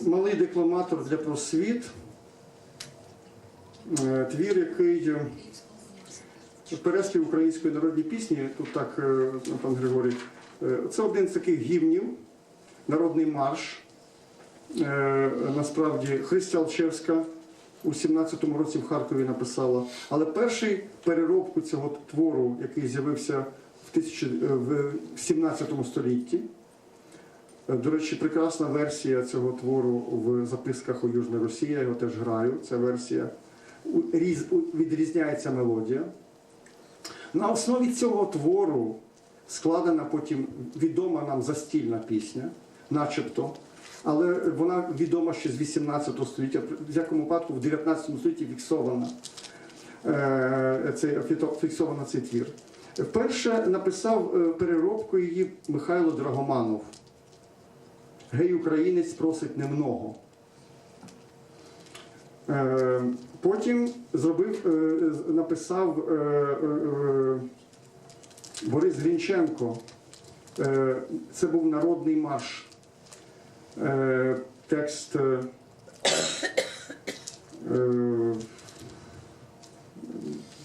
Малий декламатор для просвіт. Е, Твір, який е, переспів української народної пісні, тут так, е, пан Григорій, це один з таких гімнів, народний марш. Насправді Христя Алчевська у 17-му році в Харкові написала. Але перший переробку цього твору, який з'явився в, 1000 е, в 17 столітті, до речі, прекрасна версія цього твору в записках у Южна Росія. Я його теж граю. Ця версія відрізняється мелодія. На основі цього твору складена потім відома нам застільна пісня, начебто. Але вона відома ще з 18 століття, в якому випадку в 19 столітті фіксована е, цей, фіксована цей твір. Вперше написав е, переробку її Михайло Драгоманов. Гей, українець просить немного. Е, Потім зробив, е, написав е, Борис Грінченко. Це був народний марш. Текст.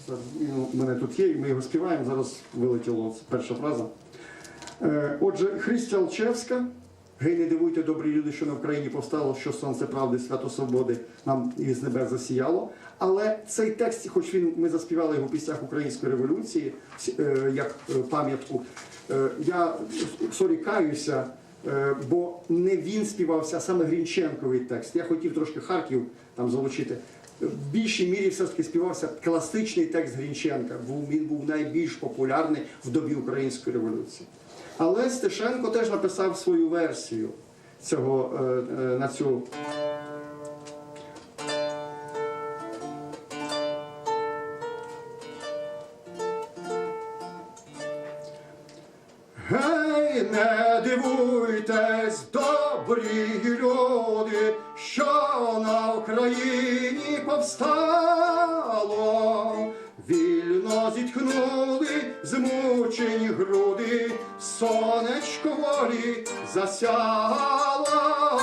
зараз, ну, У мене тут є, ми його співаємо. Зараз вилетіло перша фраза. Отже, Христя Алчевська. Гей, не дивуйте, добрі люди, що на Україні повстало, що сонце правди, свято свободи нам із небес засіяло. Але цей текст, хоч він ми заспівали його в піснях Української революції, е, як е, пам'ятку, е, я сорі каюся, е, бо не він співався, а саме Грінченковий текст. Я хотів трошки Харків там залучити. В більшій мірі все ж таки співався класичний текст Грінченка. Він був найбільш популярний в добі української революції. Але Стешенко теж написав свою версію цього е, е, на цю. Гей, не дивуйтесь, добрі люди, що на Україні повстало, вільно зітхнули змучені груди, сонечко волі засяло,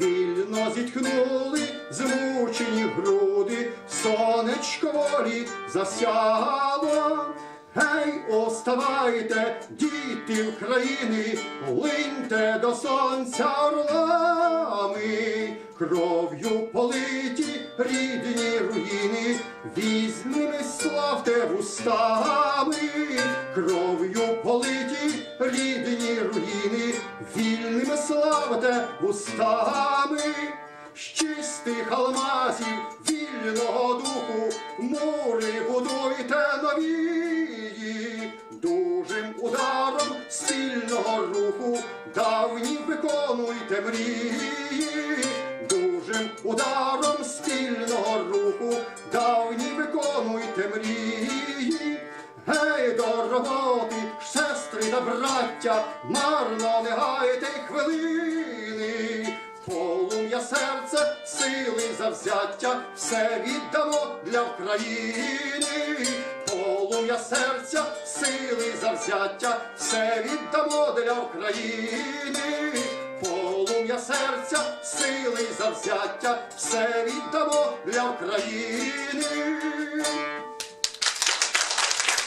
вільно зітхнули змучені груди, сонечко волі засяло. Гей, оставайте, діти України, линьте до сонця орлами, кров'ю политі рідні руїни, візьміми славте вустами, кров'ю политі рідні руїни, вільними славте вустами. З чистих алмазів вільного духу, мури будуйте новії, дужим ударом спільного руху, давні виконуйте мрії, дужим ударом спільного руху, давні виконуйте мрії. Гей, до роботи, сестри браття, марно не гайте хвилини. Полум'я серце, сили завзяття, все віддамо для України. Полум'я серця, сили завзяття, все віддамо для України. Полум'я серця, сили завзяття, все віддамо для України.